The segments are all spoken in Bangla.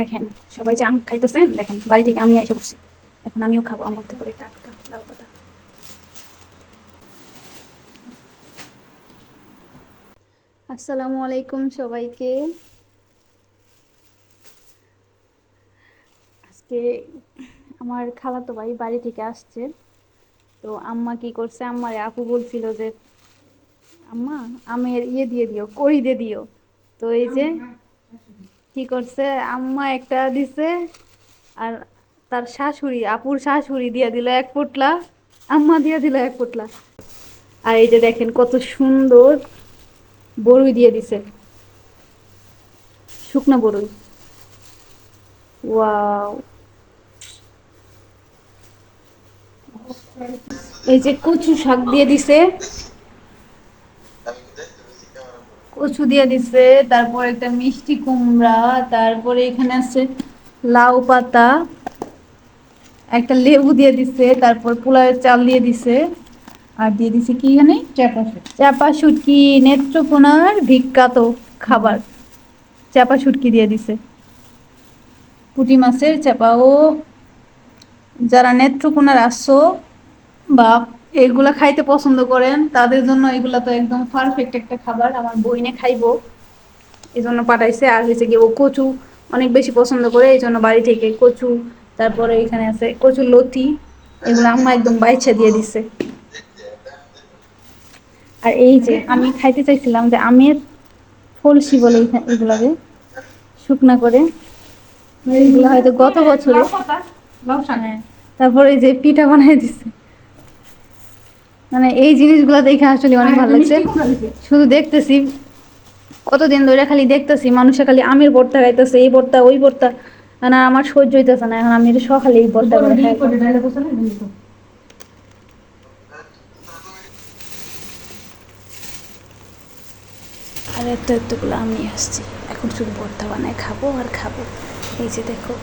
দেখেন, সবাই যে আম খাইতেছে, দেখেন, বাড়ি থেকে আমি এসে বসছি। এখন আমিও খাব, আমার মধ্যে করে টাটকা লাউ পাতা। আসসালামু আলাইকুম সবাইকে। আজকে আমার খালাতো ভাই বাড়ি থেকে আসছে। তো আম্মা কি করছে, আম্মার আপু বলছিল যে, আম্মা, আমের ইয়ে দিয়ে দিও, কড়ি দিয়ে দিও। তো এই যে কি করছে? আম্মা একটা দিছে আর তার শাশুড়ি, আপুর শাশুড়ি দিয়ে দিল এক পোটলা আম্মা দিয়ে দিল এক পোটলা আর এই যে দেখেন কত সুন্দর বড়ই দিয়ে দিছে। শুকনো ওয়াও। এই যে কচু শাক দিয়ে দিছে। কচু দিয়ে দিছে তারপর একটা মিষ্টি কুমড়া তারপরে এখানে আছে লাউ পাতা একটা লেবু দিয়ে দিছে তারপর পোলাওয়ের চাল দিয়ে দিছে আর দিয়ে দিছে কি এখানে? চাপা শুটকি। নেত্রকোনার বিখ্যাত খাবার। চাপা শুটকি দিয়ে দিছে। পুঁটি মাছের চাপা ও যারা নেত্রকোনার আসছো বা এগুলা খাইতে পছন্দ করেন তাদের জন্য এগুলা তো একদম পারফেক্ট একটা খাবার আমার বইনে খাইবো। এই জন্য পাঠাইছে আর হয়েছে কি ও কচু অনেক বেশি পছন্দ করে এই জন্য বাড়ি থেকে কচু তারপরে এখানে আছে কচু লতি এগুলো আম্মা একদম বাইছে দিয়ে দিছে। আর এই যে আমি খাইতে চাইছিলাম যে আমের ফলসি বলে এগুলাকে শুকনা করে। এগুলো হয়তো গত বছরে হ্যাঁ তারপরে এই যে পিঠা বানাই দিছে। মানে এই জিনিসগুলো দেখে আসলে অনেক ভালো লাগছে। শুধু দেখতেছি কতদিন ধরে খালি দেখতেছি মানুষে খালি আমের ভর্তা খাইতেছে এই ভর্তা ওই ভর্তা। না আমার সহ্য হইতেছে না এখন আমি এটা সকালে এই ভর্তা করে খাই। আর এত এতগুলো আম আসছি। এখন শুধু ভর্তা বানায় খাব আর খাব। এই যে দেখো।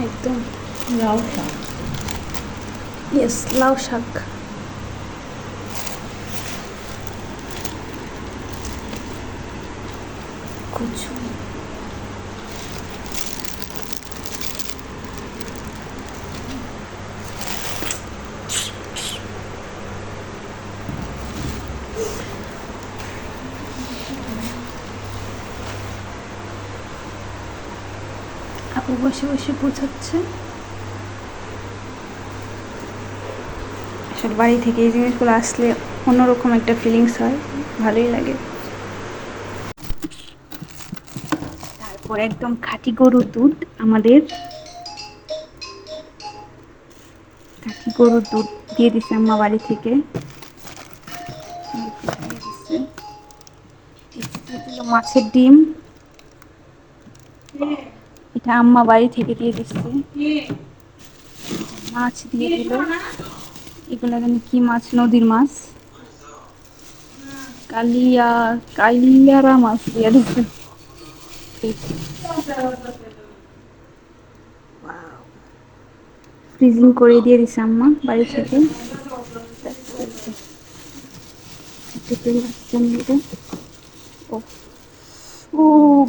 একদম লাউ শাক ইয়েস লাউ শাক কচু আপু বসে বসে বোঝাচ্ছে। আসলে বাড়ি থেকে এই জিনিসগুলো আসলে অন্যরকম একটা ফিলিংস হয়, ভালোই লাগে। তারপর একদম খাঁটি গরুর দুধ আমাদের। খাঁটি গরুর দুধ দিয়ে দিছে আম্মা বাড়ি থেকে। মাছের ডিম। এটা আম্মা বাড়ি থেকে দিয়ে দিচ্ছে। মাছ দিয়ে দিল। এগুলো জানি কি মাছ, নদীর মাছ। কালিয়া, কালিয়ারা মাছ দিয়ে দিচ্ছে। ফ্রিজিং করে দিয়ে দিছে আম্মা বাড়ি থেকে। ও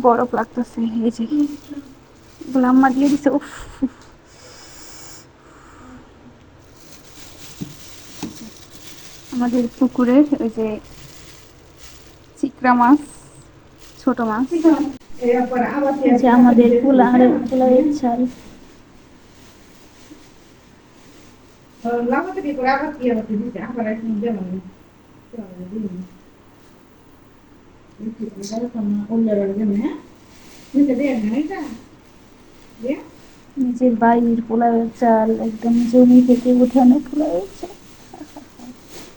বরফ লাগতেছে, এই যে। এগুলো আম্মা দিয়ে দিছে। উফ। আমাদের পুকুরের ওই যে চিকরা মাছ, ছোট মাছ। যে আমাদের পোলার পোলারের চাল লাউ নিজের বাড়ির পোলাওয়ের চাল একদম জমি থেকে উঠানো পোলাওয়ের চাল।